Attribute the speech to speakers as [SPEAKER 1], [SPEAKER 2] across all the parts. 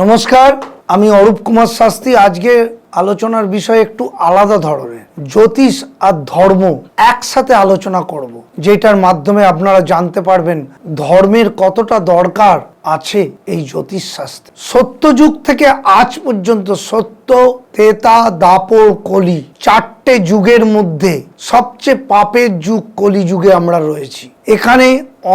[SPEAKER 1] নমস্কার আমি অরূপ কুমার শাস্ত্রী আজকে আলোচনার বিষয় একটু আলাদা ধরনের জ্যোতিষ আর ধর্ম একসাথে আলোচনা করব। যেটার মাধ্যমে আপনারা জানতে পারবেন ধর্মের কতটা দরকার আছে এই জ্যোতিষ শাস্ত্র সত্য যুগ থেকে আজ পর্যন্ত সত্য তেতা দাপর কলি চারটে যুগের মধ্যে সবচেয়ে পাপের যুগ কলি যুগে আমরা রয়েছি এখানে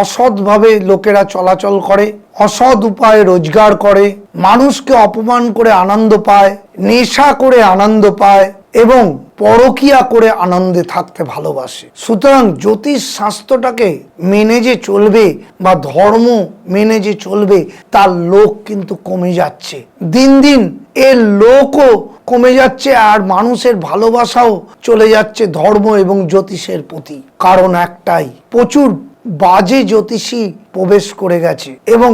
[SPEAKER 1] অসৎভাবে লোকেরা চলাচল করে অসৎ উপায়ে রোজগার করে মানুষকে অপমান করে আনন্দ পায় নেশা করে করে আনন্দ পায় এবং পরকিয়া করে আনন্দে থাকতে ভালোবাসে সুতরাং জ্যোতিষ শাস্ত্রটাকে মেনে যে চলবে বা ধর্ম মেনে যে চলবে তার লোক কিন্তু কমে যাচ্ছে দিন দিন এর লোকও কমে যাচ্ছে আর মানুষের ভালোবাসাও চলে যাচ্ছে ধর্ম এবং জ্যোতিষের প্রতি কারণ একটাই প্রচুর বাজে জ্যোতিষী প্রবেশ করে গেছে এবং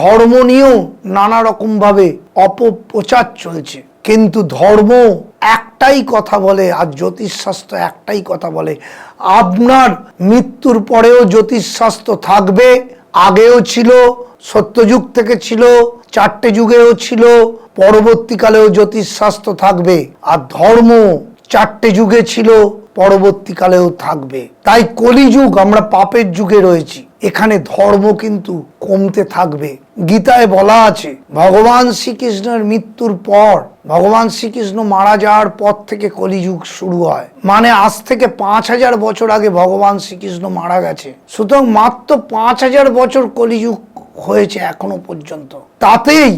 [SPEAKER 1] ধর্ম নিয়েও নানা ভাবে অপপ্রচার চলছে কিন্তু ধর্ম একটাই কথা বলে আর জ্যোতিষশাস্ত্র একটাই কথা বলে আপনার মৃত্যুর পরেও জ্যোতিষশাস্ত্র থাকবে আগেও ছিল সত্যযুগ থেকে ছিল চারটে যুগেও ছিল পরবর্তীকালেও জ্যোতিষশাস্ত্র থাকবে আর ধর্ম চারটে যুগে ছিল পরবর্তীকালেও থাকবে তাই কলিযুগ আমরা পাপের যুগে রয়েছি এখানে ধর্ম কিন্তু কমতে থাকবে গীতায় বলা আছে ভগবান শ্রীকৃষ্ণের মৃত্যুর পর ভগবান শ্রীকৃষ্ণ মারা যাওয়ার পর থেকে কলিযুগ শুরু হয় মানে আজ থেকে পাঁচ হাজার বছর আগে ভগবান শ্রীকৃষ্ণ মারা গেছে সুতরাং মাত্র পাঁচ হাজার বছর কলিযুগ হয়েছে এখনো পর্যন্ত তাতেই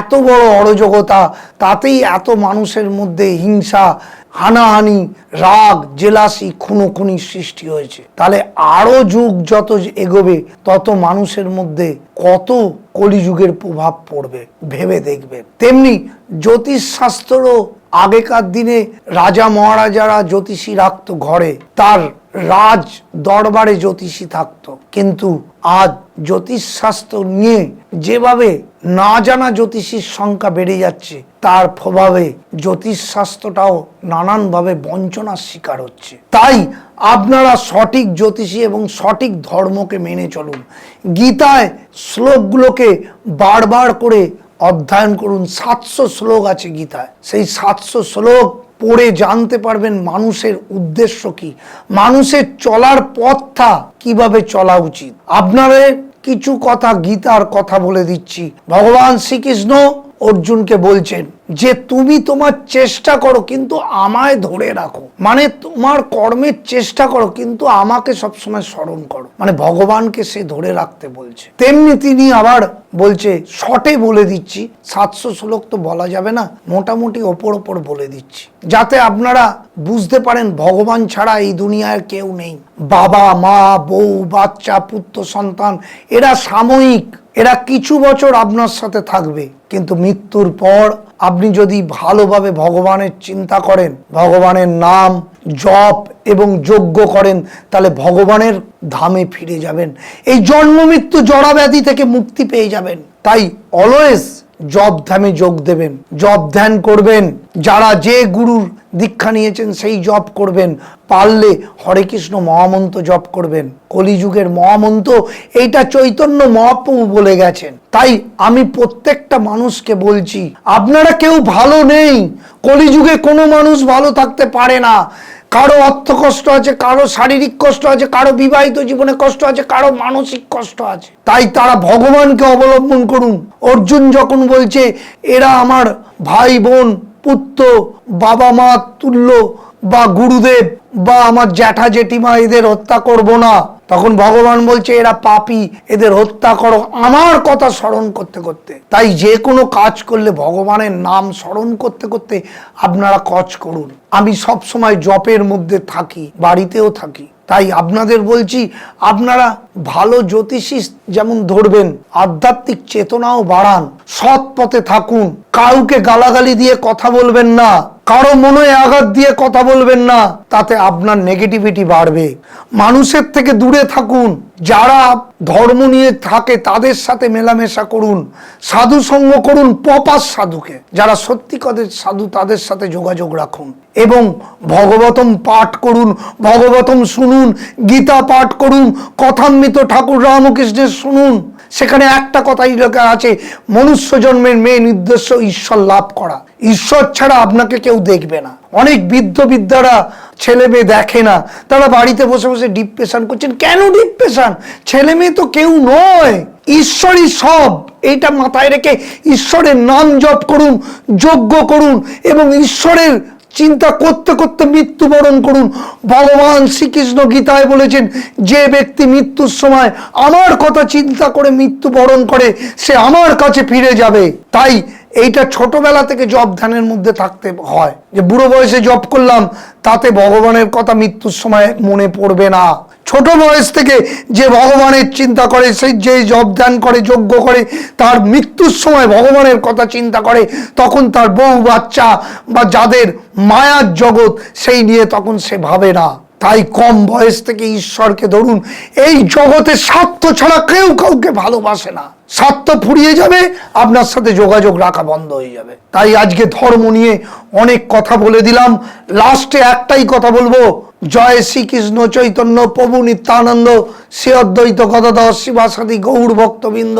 [SPEAKER 1] এত বড় অরজকতা তাতেই এত মানুষের মধ্যে হিংসা হানাহানি রাগ জেলাসি খুনো খুনি সৃষ্টি হয়েছে তাহলে আরও যুগ যত এগোবে তত মানুষের মধ্যে কত কলিযুগের প্রভাব পড়বে ভেবে দেখবে তেমনি জ্যোতিষশাস্ত্রও আগেকার দিনে রাজা মহারাজারা জ্যোতিষী রাখত ঘরে তার রাজ দরবারে জ্যোতিষী থাকত কিন্তু আজ জ্যোতিষশাস্ত্র নিয়ে যেভাবে না জানা জ্যোতিষীর সংখ্যা বেড়ে যাচ্ছে তার প্রভাবে জ্যোতিষশাস্ত্রটাও নানানভাবে বঞ্চনার শিকার হচ্ছে তাই আপনারা সঠিক জ্যোতিষী এবং সঠিক ধর্মকে মেনে চলুন গীতায় শ্লোকগুলোকে বারবার করে অধ্যয়ন করুন সাতশো শ্লোক আছে গীতায় সেই সাতশো শ্লোক পড়ে জানতে পারবেন মানুষের উদ্দেশ্য কি মানুষের চলার পথটা কিভাবে চলা উচিত আপনারে কিছু কথা গীতার কথা বলে দিচ্ছি ভগবান শ্রীকৃষ্ণ অর্জুনকে বলছেন যে তুমি তোমার চেষ্টা করো কিন্তু আমায় ধরে রাখো মানে তোমার কর্মের চেষ্টা করো কিন্তু আমাকে সবসময় স্মরণ করো মানে ভগবানকে সে ধরে রাখতে বলছে তেমনি তিনি আবার বলছে শটে বলে দিচ্ছি সাতশো শ্লোক তো বলা যাবে না মোটামুটি ওপর ওপর বলে দিচ্ছি যাতে আপনারা বুঝতে পারেন ভগবান ছাড়া এই দুনিয়ায় কেউ নেই বাবা মা বউ বাচ্চা পুত্র সন্তান এরা সাময়িক এরা কিছু বছর আপনার সাথে থাকবে কিন্তু মৃত্যুর পর আপনি যদি ভালোভাবে ভগবানের চিন্তা করেন ভগবানের নাম জপ এবং যজ্ঞ করেন তাহলে ভগবানের ধামে ফিরে যাবেন এই জন্ম মৃত্যু জড়াব্যাধি থেকে মুক্তি পেয়ে যাবেন তাই অলওয়েজ জব ধ্যানে যোগ দেবেন জব ধ্যান করবেন যারা যে গুরুর দীক্ষা নিয়েছেন সেই জব করবেন পারলে হরে কৃষ্ণ মহামন্ত্র জপ করবেন কলিযুগের মহামন্ত্র এইটা চৈতন্য মহাপ্রভু বলে গেছেন তাই আমি প্রত্যেকটা মানুষকে বলছি আপনারা কেউ ভালো নেই কলিযুগে কোনো মানুষ ভালো থাকতে পারে না কারো অর্থ কষ্ট আছে কারো শারীরিক কষ্ট আছে কারো বিবাহিত জীবনে কষ্ট আছে কারো মানসিক কষ্ট আছে তাই তারা ভগবানকে অবলম্বন করুন অর্জুন যখন বলছে এরা আমার ভাই বোন পুত্র বাবা মা তুল্য বা গুরুদেব বা আমার জ্যাঠা জেঠিমা এদের হত্যা করব না তখন ভগবান বলছে এরা পাপি এদের হত্যা করো আমার কথা স্মরণ করতে করতে তাই যে কোনো কাজ করলে ভগবানের নাম স্মরণ করতে করতে আপনারা কচ করুন আমি সব সময় জপের মধ্যে থাকি বাড়িতেও থাকি তাই আপনাদের বলছি আপনারা ভালো জ্যোতিষী যেমন ধরবেন আধ্যাত্মিক চেতনাও বাড়ান সৎ পথে থাকুন কাউকে গালাগালি দিয়ে কথা বলবেন না কারো মনে আঘাত দিয়ে কথা বলবেন না তাতে আপনার নেগেটিভিটি বাড়বে মানুষের থেকে দূরে থাকুন যারা ধর্ম নিয়ে থাকে তাদের সাথে মেলামেশা করুন সাধু সঙ্গ করুন পপাস সাধুকে যারা সত্যি সত্যিকারের সাধু তাদের সাথে যোগাযোগ রাখুন এবং ভগবতম পাঠ করুন ভগবতম শুনুন গীতা পাঠ করুন কথান্বিত ঠাকুর রামকৃষ্ণের শুনুন সেখানে একটা কথাই লেখা আছে মনুষ্য জন্মের মেয়ে নির্দেশ ঈশ্বর লাভ করা ঈশ্বর ছাড়া আপনাকে কেউ দেখবে না অনেক বৃদ্ধ বিদ্যারা ছেলে মেয়ে দেখে না তারা বাড়িতে বসে বসে ডিপ্রেশন করছেন কেন ডিপ্রেশন ছেলে মেয়ে তো কেউ নয় ঈশ্বরই সব এটা মাথায় রেখে ঈশ্বরের নাম জপ করুন যজ্ঞ করুন এবং ঈশ্বরের চিন্তা করতে করতে মৃত্যুবরণ করুন ভগবান শ্রীকৃষ্ণ গীতায় বলেছেন যে ব্যক্তি মৃত্যুর সময় আমার কথা চিন্তা করে মৃত্যুবরণ করে সে আমার কাছে ফিরে যাবে তাই এইটা ছোটবেলা থেকে জব ধ্যানের মধ্যে থাকতে হয় যে বুড়ো বয়সে জব করলাম তাতে ভগবানের কথা মৃত্যুর সময় মনে পড়বে না ছোট বয়স থেকে যে ভগবানের চিন্তা করে সেই যে জব ধ্যান করে যজ্ঞ করে তার মৃত্যুর সময় ভগবানের কথা চিন্তা করে তখন তার বউ বাচ্চা বা যাদের মায়ার জগৎ সেই নিয়ে তখন সে ভাবে না তাই কম বয়স থেকে ঈশ্বরকে ধরুন এই জগতে স্বার্থ ছাড়া কেউ কাউকে ভালোবাসে না স্বার্থ ফুরিয়ে যাবে আপনার সাথে যোগাযোগ রাখা বন্ধ হয়ে যাবে তাই আজকে ধর্ম নিয়ে অনেক কথা বলে দিলাম লাস্টে একটাই কথা বলবো জয় শ্রীকৃষ্ণ চৈতন্য প্রভু নিত্যানন্দ শ্রী অদ্বৈত গদদশ শিবাসাদি গৌর ভক্তবৃন্দ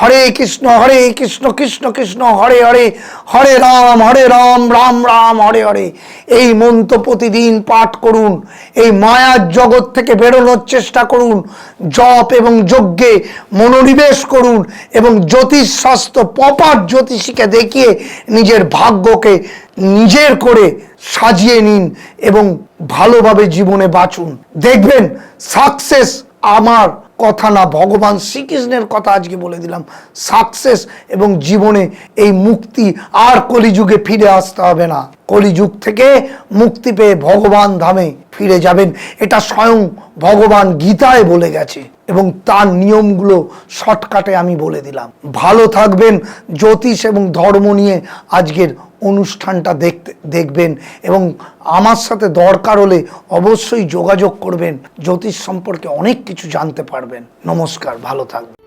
[SPEAKER 1] হরে কৃষ্ণ হরে কৃষ্ণ কৃষ্ণ কৃষ্ণ হরে হরে হরে রাম হরে রাম রাম রাম হরে হরে এই মন্ত্র প্রতিদিন পাঠ করুন এই মায়ার জগৎ থেকে বেরোনোর চেষ্টা করুন জপ এবং যজ্ঞে মনোনিবেশ করুন এবং জ্যোতিষশাস্ত্র প্রপার জ্যোতিষীকে দেখিয়ে নিজের ভাগ্যকে নিজের করে সাজিয়ে নিন এবং ভালোভাবে জীবনে বাঁচুন দেখবেন সাকসেস আমার কথা না ভগবান শ্রীকৃষ্ণের কথা আজকে বলে দিলাম সাকসেস এবং জীবনে এই মুক্তি আর কলিযুগে ফিরে আসতে হবে না কলিযুগ থেকে মুক্তি পেয়ে ভগবান ধামে ফিরে যাবেন এটা স্বয়ং ভগবান গীতায় বলে গেছে এবং তার নিয়মগুলো শর্টকাটে আমি বলে দিলাম ভালো থাকবেন জ্যোতিষ এবং ধর্ম নিয়ে আজকের অনুষ্ঠানটা দেখতে দেখবেন এবং আমার সাথে দরকার হলে অবশ্যই যোগাযোগ করবেন জ্যোতিষ সম্পর্কে অনেক কিছু জানতে পারবেন নমস্কার ভালো থাকবেন